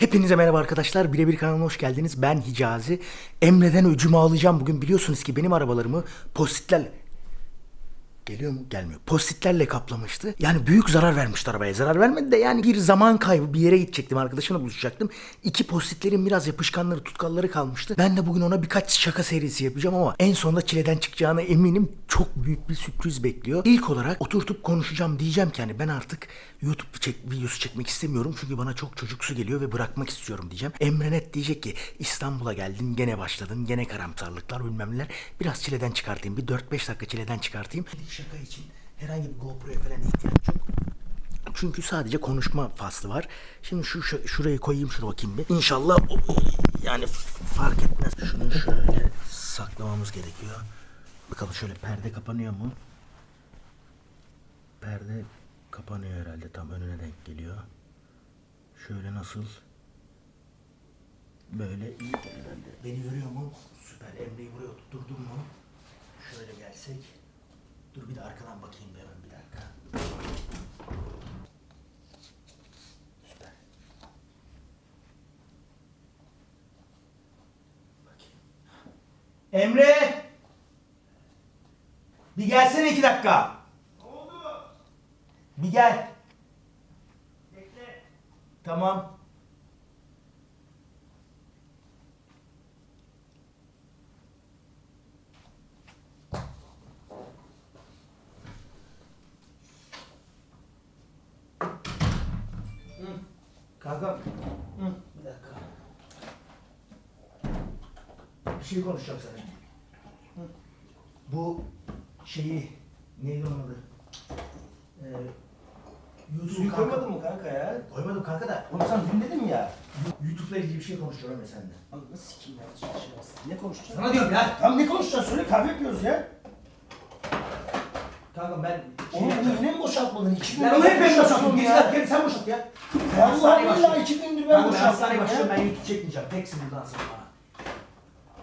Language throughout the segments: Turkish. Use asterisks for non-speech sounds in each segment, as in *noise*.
Hepinize merhaba arkadaşlar. Birebir kanalıma hoş geldiniz. Ben Hicazi. Emre'den öcümü alacağım. Bugün biliyorsunuz ki benim arabalarımı postitlerle... Geliyor mu? Gelmiyor. Postitlerle kaplamıştı. Yani büyük zarar vermişti arabaya. Zarar vermedi de yani bir zaman kaybı. Bir yere gidecektim. Arkadaşımla buluşacaktım. İki postitlerin biraz yapışkanları, tutkalları kalmıştı. Ben de bugün ona birkaç şaka serisi yapacağım ama en sonunda çileden çıkacağına eminim. Çok büyük bir sürpriz bekliyor. İlk olarak oturtup konuşacağım. Diyeceğim ki hani ben artık YouTube çek, videosu çekmek istemiyorum. Çünkü bana çok çocuksu geliyor ve bırakmak istiyorum diyeceğim. Emre Net diyecek ki İstanbul'a geldin gene başladın. Gene karamsarlıklar bilmem neler. Biraz çileden çıkartayım. Bir 4-5 dakika çileden çıkartayım. Şaka için herhangi bir GoPro'ya falan ihtiyaç yok. Çünkü sadece konuşma faslı var. Şimdi şu, şu şuraya koyayım şuna bakayım bir. İnşallah o- yani fark etmez. Şunu şöyle saklamamız gerekiyor. Bakalım şöyle perde kapanıyor mu? Perde kapanıyor herhalde tam önüne denk geliyor. Şöyle nasıl? Böyle iyi herhalde. Beni görüyor mu? Süper. Emre'yi buraya tutturdum mu? Şöyle gelsek. Dur bir de arkadan bakayım hemen bir dakika. Süper. Bakayım. Emre! Bir gelsene iki dakika. Ne oldu? Bir gel. Bekle. Tamam. Bir şey konuşacağım sana. Bu şeyi neydi onun adı? Ee, YouTube Suyu kanka- koymadın mı kanka ya? Koymadım kanka da. Onu sen dün dedim ya. YouTube'la ilgili bir şey konuşuyorum ya seninle. Abi nasıl sikeyim ya? Şey Ne konuşacaksın? Sana diyorum ya. Tam ne konuşacaksın? Söyle kahve yapıyoruz ya. Kanka ben şey Onu yapacağım. bunu yine mi boşaltmadın? İki gündür Ben onu hep ben boşaltıyorum. Gel, ya. gel sen boşalt ya. Vallahi Hastaneye billahi başlıyorum. iki gündür ben Ben, ben boşaltıyorum hastaneye ya. başlıyorum. Ben YouTube çekmeyeceğim. Teksin bundan sonra.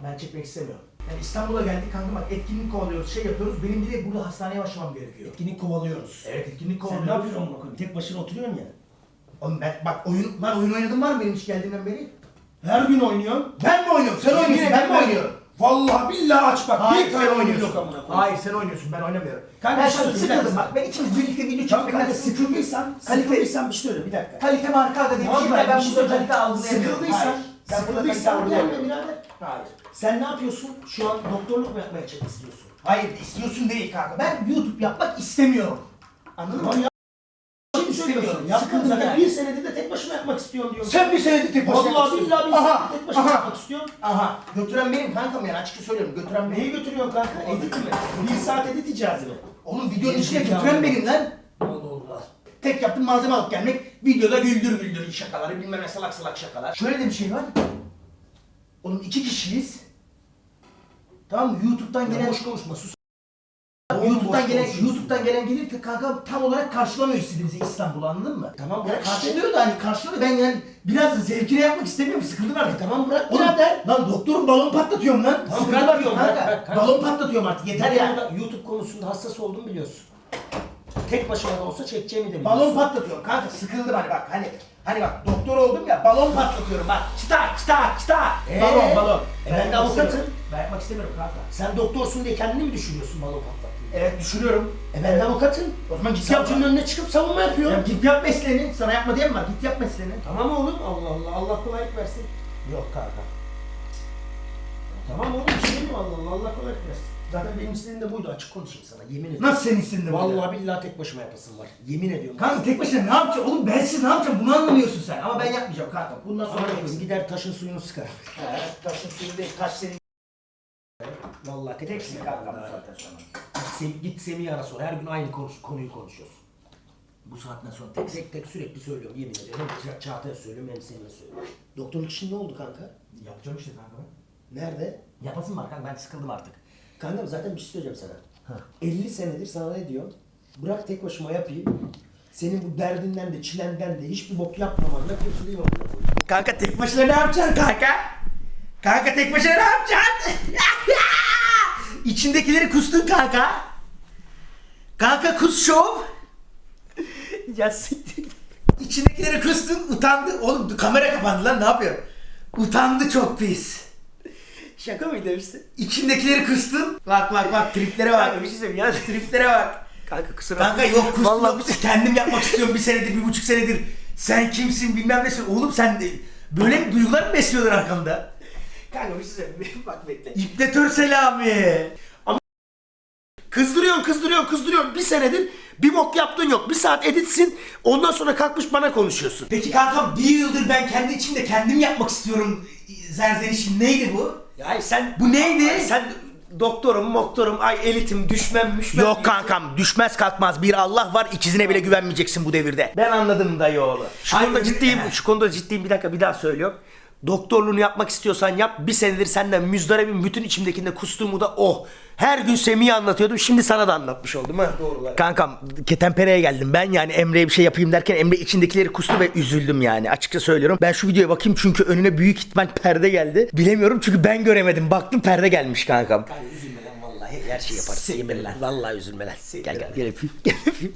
Ben çekmek istemiyorum. Yani İstanbul'a geldik kanka bak etkinlik kovalıyoruz, şey yapıyoruz. Benim bir de burada hastaneye başlamam gerekiyor. Etkinlik kovalıyoruz. Evet etkinlik Sen kovalıyoruz. ne yapıyorsun amına koyayım? Tek başına oturuyorsun ya. Oğlum ben bak oyun, lan oyun oynadım var mı benim hiç geldiğimden beri? Her gün oynuyorsun. Ben mi oynuyorum? Sen oynuyorsun, ben mi oynuyorum? Vallahi billahi aç bak. Hayır bir sen tane oyun oynuyorsun. yok amına koyayım. Hayır sen oynuyorsun, ben oynamıyorum. Kanka, ben bir şey şimdi bir sıkıldım bak. Ben ikimiz birlikte video Tamam çekmekten kanka sıkıldıysan, Kalite- sıkıldıysan bir şey söyle bir dakika. Kalite marka diye bir Tamam şey ben, var. Ben bir şey burada söyleyeceğim. kalite algılayamıyorum. Sıkıldıysan, Hayır. Ben burada kalite sıkıldıysan gelme algılayamıyorum. birader. Hayır. Sen ne yapıyorsun? Şu an doktorluk mu yapmaya çok istiyorsun? Hayır istiyorsun değil kanka. Ben YouTube yapmak istemiyorum. Anladın mı? Ya. İstemiyorum. söylüyorsun? Sıkıldım zaten yani. bir senedir de tek başıma yapmak istiyorum diyorsun. Sen bir senedir tek başına Vallahi billahi bir Aha, senedir tek başıma aha. yapmak istiyorum. Aha. Götüren benim kankam yani açıkça söylüyorum. Götüren benim. Neyi götürüyorsun kanka? Edit mi? Bir saat edit icazı mı? Oğlum videonun içine götüren benim lan. Tek yaptığım malzeme alıp gelmek. Videoda güldür güldür şakaları bilmem ne salak salak şakalar. Şöyle de bir şey var. Oğlum iki kişiyiz. Tamam mı? YouTube'dan gelen... Boş konuşma sus. YouTube'dan gelen. YouTube'dan gelen gelir ki kanka tam olarak karşılamıyor istediğimizi İstanbul'u anladın mı? Tamam, bırak karşılıyor da hani karşılıyor da ben yani biraz zevkine yapmak istemiyorum sıkıldım artık. Tamam bırak Oğlum, birader. lan doktorum balon patlatıyorum lan. Tamam, Sıkıldım bırak artık diyorum, kanka. bırak, bırak, kanka. Balon patlatıyorum artık yeter ya. YouTube konusunda hassas olduğumu biliyorsun. Tek başıma da olsa çekeceğimi de Balon patlatıyorum kanka sıkıldım hani bak hani hani bak doktor oldum ya balon patlatıyorum bak çıta çıta çıta Ee? balon balon. E ben de yapmak avukatım. Ben yapmak istemiyorum kanka. Sen doktorsun diye kendini mi düşürüyorsun balon patlattığını? Evet düşürüyorum. E ben de avukatım. O zaman git yapma. önüne çıkıp savunma yapıyorum. Ya git yap mesleğini. Sana yapma diyen mi var? Git yap mesleğini. Tamam oğlum Allah Allah Allah kolaylık versin. Yok kanka. Tamam oğlum bir şey demiyorum Allah Allah Allah kolaylık versin. Zaten benim istediğim de buydu açık konuşayım sana yemin ediyorum. Nasıl senin istedin Vallahi billahi tek başıma yapasın var. Yemin ediyorum. Kanka tek başına ne yapacaksın? Oğlum bensiz ne yapacağım? Bunu anlamıyorsun sen. Ama ben yapmayacağım kanka. Bundan sonra Sonra yaparsın. gider taşın suyunu sıkar. He, taşın suyu değil. Taş senin. Vallahi tek Teksin başıma kanka bu sonra. Sem git Semih'i ara sor. Her gün aynı konuş konuyu konuşuyoruz. Bu saatten sonra tek. Tek tek sürekli söylüyorum yemin ediyorum. Hem Ça- Çağatay'a söylüyorum hem Semih'e söylüyorum. Doktorluk işin ne oldu kanka? Yapacağım işte kanka ben. Nerede? Yapasın var kanka ben sıkıldım artık. Kanka zaten bir şey söyleyeceğim sana. 50 senedir sana ne diyorum? Bırak tek başıma yapayım. Senin bu derdinden de çilenden de hiçbir bok yapmamanla kurtulayım amına koyayım. Kanka tek başına ne yapacaksın kanka? Kanka tek başına ne yapacaksın? *laughs* İçindekileri kustun kanka. Kanka kus şov. ya siktir. İçindekileri kıstın utandı. Oğlum kamera kapandı lan ne yapıyorsun? Utandı çok pis. Şaka mıydı hepsi? İçindekileri kıstın. Bak bak bak triplere bak. Bir şey söyleyeyim ya. Triplere bak. Kanka kusura Kanka yok kustum Vallahi yok. Kendim yapmak istiyorum bir senedir, bir buçuk senedir. Sen kimsin bilmem nesin. Oğlum sen de böyle mi duygular mı besliyorlar arkamda? Kanka bir şey söyleyeyim. *laughs* Bak bekle. İpletör Selami. Ama kızdırıyorsun, kızdırıyorsun, kızdırıyorsun. Bir senedir bir bok yaptığın yok. Bir saat editsin. Ondan sonra kalkmış bana konuşuyorsun. Peki kankam bir yıldır ben kendi içimde kendim yapmak istiyorum. Zerzenişin neydi bu? Ya sen... Bu neydi? Ay sen doktorum, moktorum, ay elitim, düşmem, müşmem. Yok kankam düşmez kalkmaz bir Allah var ikizine bile güvenmeyeceksin bu devirde. Ben anladım dayı oğlu. Şu konuda Aynen. ciddiyim, şu konuda ciddiyim bir dakika bir daha söylüyorum. Doktorluğunu yapmak istiyorsan yap. Bir senedir senden müzdaribim bütün içimdekinde kustuğumu da oh. Her gün Semih'e anlatıyordum. Şimdi sana da anlatmış oldum ha. Doğrular. Kankam ketenpereye geldim ben yani Emre'ye bir şey yapayım derken Emre içindekileri kustu ve üzüldüm yani açıkça söylüyorum. Ben şu videoya bakayım çünkü önüne büyük ihtimal perde geldi. Bilemiyorum çünkü ben göremedim baktım perde gelmiş kankam. üzülme lan vallahi her şey yaparız. Yemin lan. Vallahi üzülme lan. Gel gel gel öpeyim. Gel öpeyim.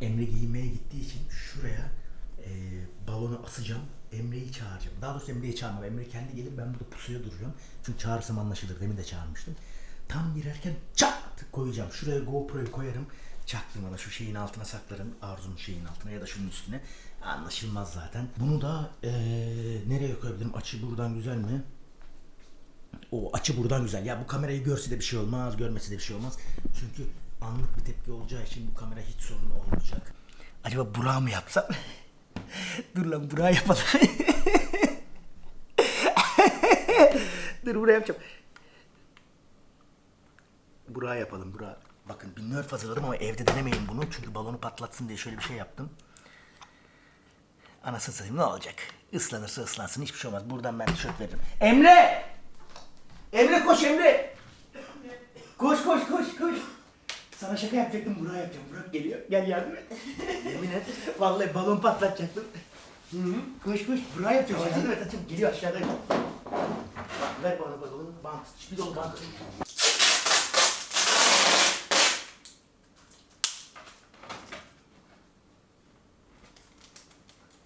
Emre giyinmeye gittiği için şuraya e, balonu asacağım. Emre'yi çağıracağım. Daha doğrusu Emre'yi çağırmam. Emre kendi gelip ben burada pusuya duracağım. Çünkü çağırsam anlaşılır. Demin de çağırmıştım. Tam girerken çat koyacağım. Şuraya GoPro'yu koyarım. Çaktırmadan şu şeyin altına saklarım. Arzu'nun şeyin altına ya da şunun üstüne. Anlaşılmaz zaten. Bunu da e, nereye koyabilirim? Açı buradan güzel mi? O açı buradan güzel. Ya bu kamerayı görse de bir şey olmaz, görmese de bir şey olmaz. Çünkü anlık bir tepki olacağı için bu kamera hiç sorun olmayacak. Acaba Burak'ı mı yapsam? *laughs* Dur lan Burak'ı yapalım. *laughs* Dur buraya yapacağım. Burak'ı yapalım Burak. Bakın bir hazırladım ama evde denemeyin bunu. Çünkü balonu patlatsın diye şöyle bir şey yaptım. Anasını satayım ne olacak? Islanırsa ıslansın hiçbir şey olmaz. Buradan ben tişört veririm. Emre! Emre koş Emre! Koş koş koş koş. Sana şaka yapacaktım Burak'a yapacağım. Burak geliyor. Gel yardım et. Yemin et. *laughs* Vallahi balon patlatacaktım. Hı hı. Koş koş. Burak'a yapacağım. Yardım et açım. Geliyor aşağıda. Bak, ver bana balonu. Bant. Bir dolu bant.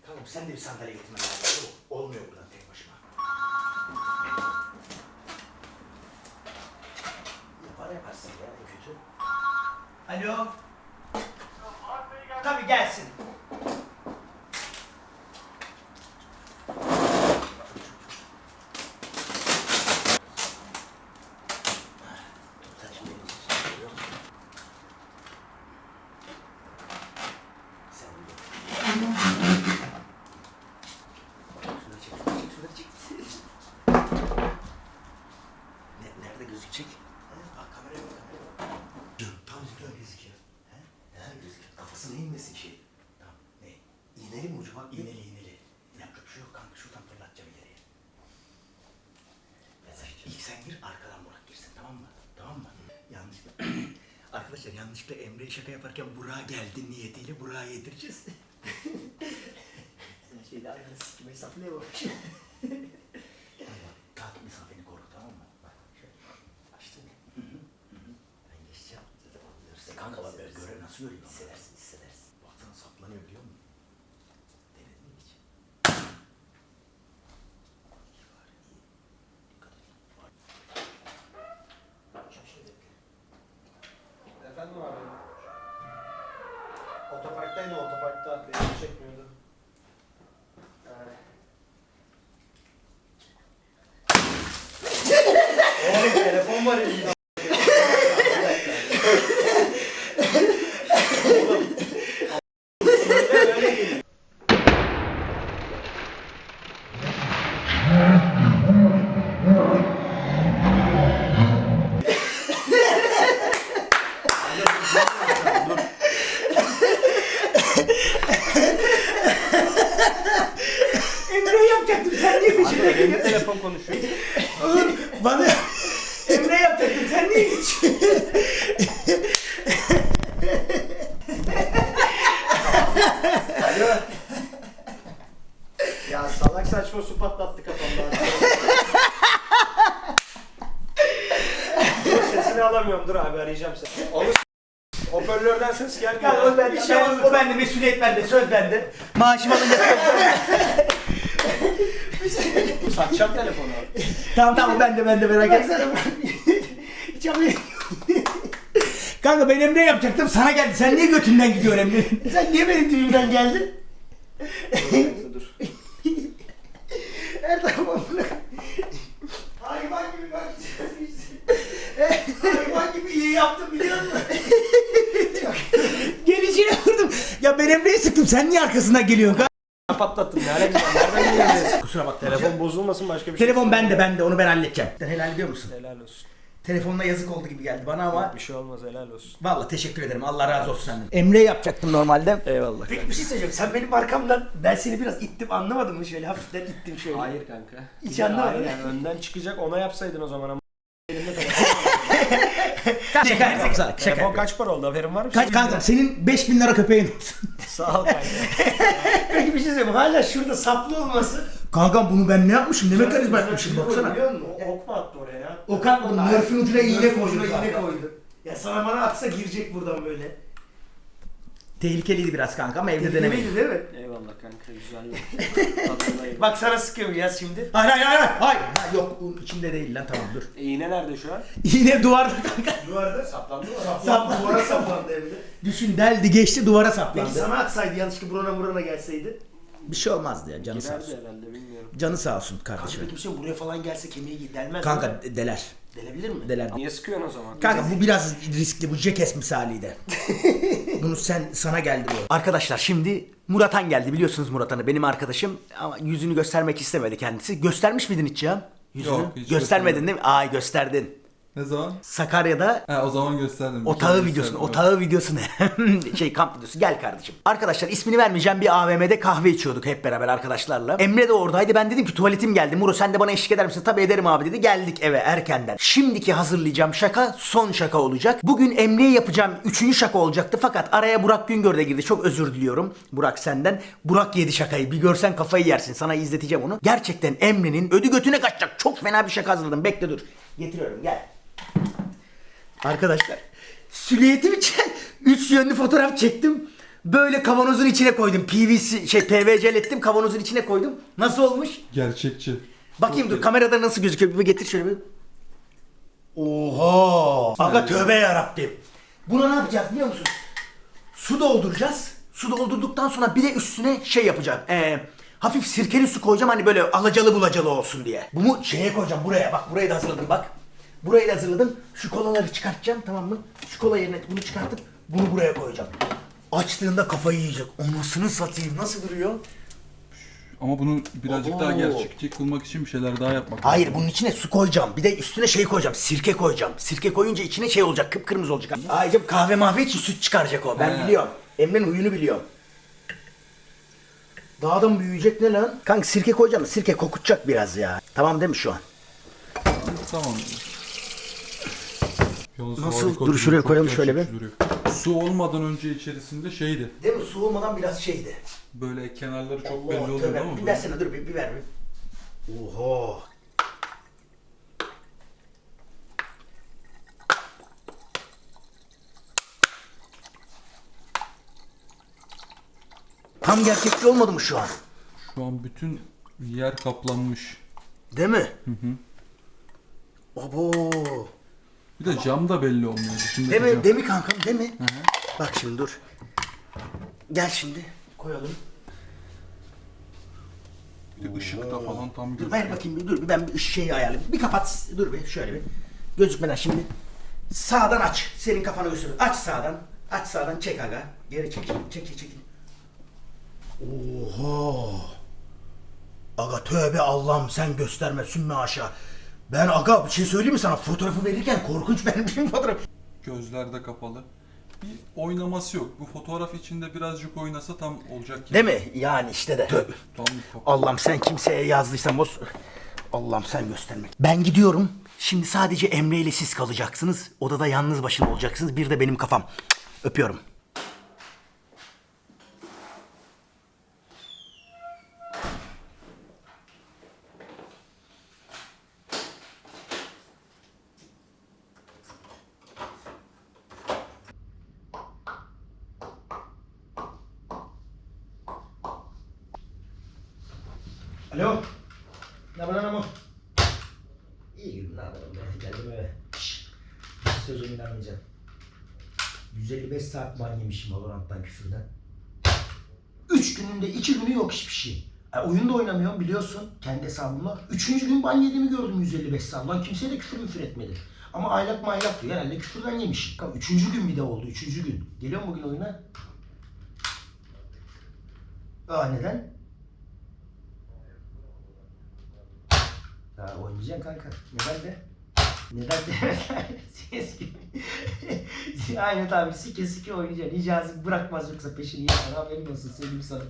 Tamam sen de bir sandalye getirmen lazım. Ol- Olmuyor buradan tek başıma. Alo. Tabii gelsin. Sen şimdi beni tutuyor musun? Sen de. Şunları çek, şunları çek, şunları çek. Ne, nerede gözükecek? He, bak kameraya bak, kameraya bak. Dur, tam güzel gözüküyor. He? He, gözüküyor. Kafasına inmesin şey. Tamam, ne? İğneli mi ucu? Bak, iğneli, iğneli. Yapacak bir şey yok kanka, şuradan fırlatacağım ileriye. Mesela ilk sen gir, arkadan Burak girsin, tamam mı? Tamam mı? Yanlışlıkla. Arkadaşlar yanlışlıkla Emre'ye şaka yaparken Burak'a geldi niyetiyle Burak'a yedireceğiz. *laughs* Şeyde aynı sikim hesaplayamamış. Bak, Tat mesafeni koru tamam mı? Bak şöyle açtın. Ben geçeceğim. Anlıyorsun. Kanka bak böyle göre nasıl görüyor? amor. Sen niye geçiyorsun? Alo. Ya salak saçma su patlattı kafamda. dur sesini alamıyorum dur abi arayacağım seni. Onu s- hoparlörden ses gelmiyor. Ya o bende, Bir şey ben- o bende, mesuliyet bende, söz bende. Maaşım alınca Satacağım telefonu. Tamam tamam ben de ben de merak etme. *laughs* Kanka ben Emre yapacaktım sana geldi. Sen niye götünden gidiyorsun Emre? *laughs* Sen niye benim düğümden geldin? Dur. *laughs* Her tarafımda. Hayvan gibi bak. Hayvan gibi iyi yaptım biliyor musun? Gelişine vurdum. Ya ben Emre'yi sıktım. Sen niye arkasından geliyorsun? kanka? Ne alakası var? Nereden biliyorsun? Kusura bakma. Telefon bozulmasın başka bir şey. Telefon bende bende onu ben halledeceğim. Sen helal ediyor musun? Helal olsun. Telefonla yazık oldu gibi geldi bana ama Bir şey olmaz helal olsun. Vallahi teşekkür ederim. Allah razı olsun senden. Emre yapacaktım normalde. Eyvallah. Peki bir şey söyleyeceğim. Sen benim arkamdan ben seni biraz ittim anlamadın mı? Şöyle hafiften ittim şöyle. Hayır kanka. Hiç Ya, anlamadım. hayır yani önden çıkacak ona yapsaydın o zaman ama. Şaka şaka şaka. şaka. telefon kaç para oldu haberin var mı? Kaç kanka senin 5000 lira köpeğin olsun. *laughs* Sağ ol kanka. *laughs* Peki bir şey söyleyeyim. Hala şurada saplı olması. Kanka bunu ben ne yapmışım? Ne mekanizma yapmışım baksana. Biliyor musun? O- Ok mu attı oraya Okan bu Nerf'in ucuna iğne koydu. iğne koydu. Ya sana bana atsa girecek buradan böyle. Tehlikeliydi biraz kanka ama evde denemeyin. Denemeydi değil mi? Eyvallah kanka güzel yok. *laughs* Tadındayım. Bak sana sıkıyorum ya şimdi. Hayır hayır hayır. hayır. Ha, yok bunun içinde değil lan tamam dur. *laughs* İğne nerede şu an? İğne duvarda kanka. Duvarda Saplandı mı? saplandı. Duvara saplandı evde. Düşün deldi geçti duvara Peki saplandı. sana atsaydı yanlışlıkla burana burana gelseydi. Bir şey olmazdı ya canı sağ olsun. herhalde bilmiyorum. Canı sağ olsun kardeşim. Peki bir şey buraya falan gelse kemiği delmez mi? Kanka deler. Delebilir mi? Deler. Niye sıkıyorsun o zaman? Kanka bu biraz riskli. Bu Jackass misaliydi. *laughs* Bunu sen sana geldi bu. Arkadaşlar şimdi Muratan geldi. Biliyorsunuz Muratan'ı benim arkadaşım. Ama yüzünü göstermek istemedi kendisi. Göstermiş miydin hiç ya? Yüzünü. Yok, hiç Göstermedin değil mi? Ay gösterdin. Ne zaman? Sakarya'da Ha o zaman gösterdim. Otağı videosunu, otağı videosunu. *laughs* şey kamp videosu. Gel kardeşim. Arkadaşlar ismini vermeyeceğim bir AVM'de kahve içiyorduk hep beraber arkadaşlarla. Emre de oradaydı. Ben dedim ki tuvaletim geldi. Muro sen de bana eşlik eder misin? Tabii ederim abi dedi. Geldik eve erkenden. Şimdiki hazırlayacağım şaka son şaka olacak. Bugün Emre'ye yapacağım üçüncü şaka olacaktı. Fakat araya Burak Güngör de girdi. Çok özür diliyorum Burak senden. Burak yedi şakayı. Bir görsen kafayı yersin. Sana izleteceğim onu. Gerçekten Emre'nin ödü götüne kaçacak. Çok fena bir şaka hazırladım. Bekle dur. Getiriyorum gel. Arkadaşlar sülyetim için 3 yönlü fotoğraf çektim. Böyle kavanozun içine koydum. PVC şey PVC'lettim kavanozun içine koydum. Nasıl olmuş? Gerçekçi. Bakayım dur kamerada nasıl gözüküyor bir getir şöyle bir. Oha! Aga tövbe yarabbim. Buna ne yapacağız biliyor musun? Su dolduracağız. Su doldurduktan sonra bir de üstüne şey yapacağım. Ee, hafif sirkeli su koyacağım hani böyle alacalı bulacalı olsun diye. Bunu şeye koyacağım buraya bak burayı da hazırladım bak. Burayı da hazırladım. Şu kolaları çıkartacağım tamam mı? Şu kola yerine bunu çıkartıp bunu buraya koyacağım. Açtığında kafayı yiyecek. Anasını satayım nasıl duruyor? Ama bunu birazcık daha Oo. gerçekçi kılmak için bir şeyler daha yapmak Hayır bunun içine su koyacağım. Bir de üstüne şey koyacağım. Sirke koyacağım. Sirke koyunca içine şey olacak. Kıpkırmızı olacak. Ayrıca kahve mahve için süt çıkaracak o. Ben He. biliyorum. Emre'nin huyunu biliyorum. Daha da mı büyüyecek ne lan? Kanka sirke koyacağım. Sirke kokutacak biraz ya. Tamam değil mi şu an? Tamam. Yalnız Nasıl? harika Dur duruyor, şuraya çok koyalım şöyle gerçekçi duruyor. Su olmadan önce içerisinde şeydi. Değil mi? Su olmadan biraz şeydi. Böyle kenarları çok Allah, belli oluyordu tövbe. ama Bir böyle. versene dur bir, bir ver bir. Oha. Tam gerçekçi olmadı mı şu an? Şu an bütün yer kaplanmış. Değil mi? Hı hı. Abo. Bir de cam da belli olmuyor. Dışındaki Değil mi? cam. Değil mi kankam? Değil mi? Bak şimdi dur. Gel şimdi. Koyalım. Bir de ışıkta falan tam Dur gözüküyor. ver bakayım bir dur bir ben bir şeyi ayarlayayım. Bir kapat dur bir şöyle bir. Gözükmeden şimdi. Sağdan aç. Senin kafanı göster. Aç sağdan. Aç sağdan çek aga. Geri çek. Çek çek çek. Oha. Aga tövbe Allah'ım sen gösterme sümme aşağı. Ben aga bir şey söyleyeyim mi sana? Fotoğrafı verirken korkunç *laughs* vermişim fotoğraf. Gözler de kapalı. Bir oynaması yok. Bu fotoğraf içinde birazcık oynasa tam olacak gibi. Değil mi? Yani işte de. Tövbe. Tam. Allah'ım sen kimseye yazdıysan boz. Allah'ım sen gösterme. Ben gidiyorum. Şimdi sadece Emre ile siz kalacaksınız. Odada yalnız başına olacaksınız. Bir de benim kafam. Öpüyorum. Alo. Ne lan ama? İyi gün ne yapalım be. Geldim eve. Söyleyeceğim inanmayacaksın. 155 saat ban yemişim Valorant'tan küfürden. 3 gününde 2 günü yok hiçbir şey. E, oyun da oynamıyorum biliyorsun kendi hesabımla. Üçüncü gün ban yediğimi gördüm 155 saat. Lan kimseye de küfür müfür etmedi. Ama aylak maylak diyor. Herhalde küfürden yemiş. Tamam, Üçüncü gün bir de oldu. Üçüncü gün. Geliyor mu bugün oyuna? Aa neden? Ha oynayacaksın kanka. Neden de? Neden de? *laughs* Ses gibi. *laughs* Aynen tabi sike sike oynayacaksın. Hicazi bırakmaz yoksa peşini yapar. Haberin olsun söyleyeyim sana.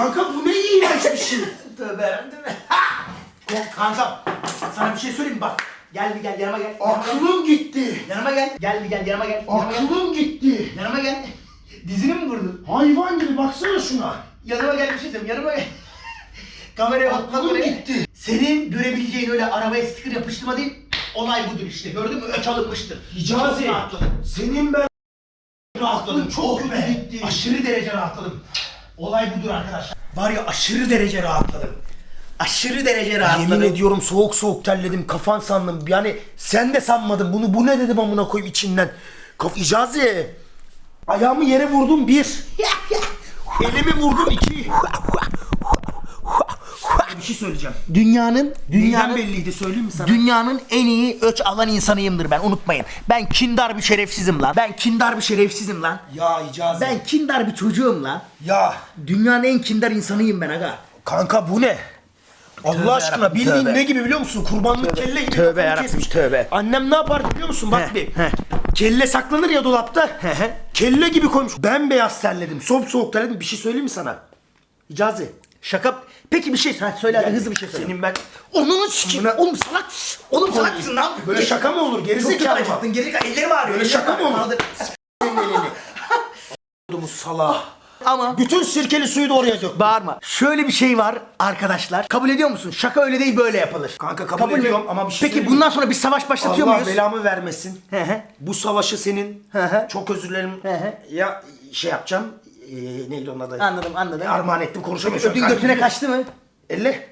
Kanka bu ne iğrenç bir şey. *laughs* Tövbe yarabbim. Ya kanka sana bir şey söyleyeyim mi? bak. Gel bir gel yanıma gel. Aklım gitti. Yanıma gel. Gel bir gel yanıma gel. Yanıma gel. Aklım gitti. Yanıma gel. Dizini mi vurdun? Hayvan gibi baksana şuna. Yanıma gel bir şey söyleyeyim. Yanıma gel. *laughs* Kameraya bak. bak Aklım oraya. gitti. Senin görebileceğin öyle arabaya sticker yapıştırma değil. Olay budur işte. Gördün mü? Öç alınmıştır. Hicazi. Çok rahatladım. Senin ben Rahatladım. Çok çok kötü gitti. Aşırı derece rahatladım. Olay budur arkadaşlar. Var ya aşırı derece rahatladım. Aşırı derece rahatladım. Yemin ediyorum soğuk soğuk terledim kafan sandım. Yani sen de sanmadın bunu bu ne dedim amına koyayım içinden. Kaf İcazi. Ayağımı yere vurdum bir. Elimi vurdum iki. Şey söyleyeceğim. Dünyanın Dünyanın dünyanın belliydi söyleyeyim mi sana? Dünyanın en iyi öç alan insanıyımdır ben unutmayın. Ben kindar bir şerefsizim lan. Ben kindar bir şerefsizim lan. ya İcazi. Ben kindar bir çocuğum lan. Ya Dünyanın en kindar insanıyım ben aga. kanka bu ne? Allah Tövbe aşkına yarabbim, bildiğin tövbe. ne gibi biliyor musun? Kurbanlık kelle gibi tövbe kafamı yarabbim, kesmiş. tövbe. Annem ne yapardı biliyor musun? Bak Heh, bir. heh. Kelle saklanır ya dolapta. he. kelle gibi koymuş. Bembeyaz terledim. Sop soğuk terledim. Bir şey söyleyeyim mi sana? İcazi. Şaka. Peki bir şey ha, söyle hadi hızlı bir şey söyle. Senin ben... Onun sikeyim. Amına- Oğlum salak. Oğlum salak mısın lan? Böyle şaka mı olur? Çok Gerizekalı mı? acıttın. Geri ellerim ağrıyor. Böyle şaka mı olur? Senin elini. *laughs* Odumuz salağa. Ama Bütün sirkeli suyu da oraya dök. Bağırma. Şöyle bir şey var arkadaşlar. Kabul ediyor musun? Şaka öyle değil böyle yapılır. Kanka kabul ediyorum ama bir şey Peki söyleyeyim mi? bundan sonra bir savaş başlatıyor Allah muyuz? belamı vermesin. Hı hı. Bu savaşı senin Hı hı. çok özür dilerim. Hı hı. Ya şey yapacağım. Ee, neydi onun adı? Anladım anladım. Armağan ettim konuşamıyorum. Ödün götüne kaçtı mı? Elle.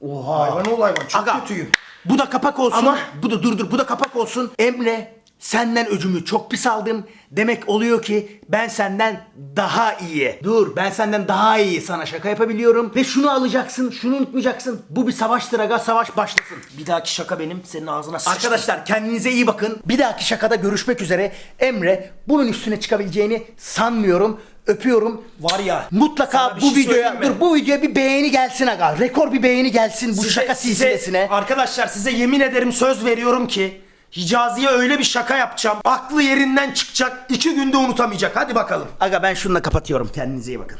Oha. Hayvan ol hayvan. Çok Aga, kötüyüm. Bu da kapak olsun. Ama- bu da dur dur bu da kapak olsun. Emre senden öcümü çok pis aldım. Demek oluyor ki ben senden daha iyi. Dur ben senden daha iyi sana şaka yapabiliyorum. Ve şunu alacaksın şunu unutmayacaksın. Bu bir savaştır aga savaş başlasın. Bir dahaki şaka benim senin ağzına sıçtım. Arkadaşlar kendinize iyi bakın. Bir dahaki şakada görüşmek üzere. Emre bunun üstüne çıkabileceğini sanmıyorum. Öpüyorum. Var ya, Mutlaka bu şey videoya dur bu videoya bir beğeni gelsin aga. Rekor bir beğeni gelsin bu Size- şaka silsilesine. arkadaşlar size yemin ederim söz veriyorum ki Hicazi'ye öyle bir şaka yapacağım. Aklı yerinden çıkacak. iki günde unutamayacak. Hadi bakalım. Aga ben şununla kapatıyorum. Kendinize iyi bakın.